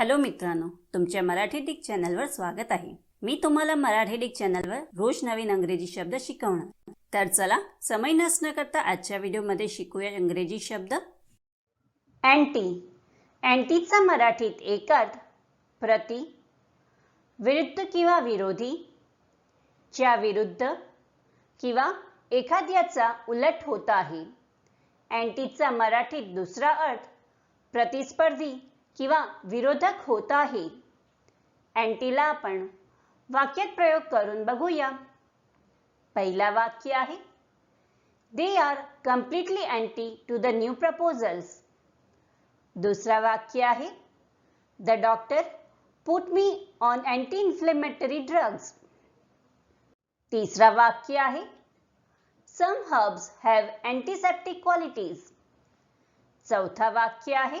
Hello मित्रांनो तुमच्या Marathi Dick चॅनलवर स्वागत आहे. मी तुम्हाला मराठी डिक चॅनलवर रोज नवीन अंग्रेजी शब्द शिकवणार. तर चला समय नसणं करता आजच्या व्हिडिओमध्ये शिकूया इंग्रजी शब्द. अँटी. अँटीचा मराठीत एक अर्थ प्रति विरुद्ध किंवा विरोधी च्या विरुद्ध किंवा एखाद्याचा उलट होत आहे. अँटीचा मराठीत दुसरा अर्थ प्रतिस्पर्धी. किंवा विरोधक होत आहे अँटीला आपण वाक्यात प्रयोग करून बघूया. पहिला वाक्य आहे they are completely anti to the new proposals दुसरा वाक्य आहे the doctor put me on anti inflammatory drugs तिसरा वाक्य आहे some herbs have antiseptic qualities चौथा वाक्य आहे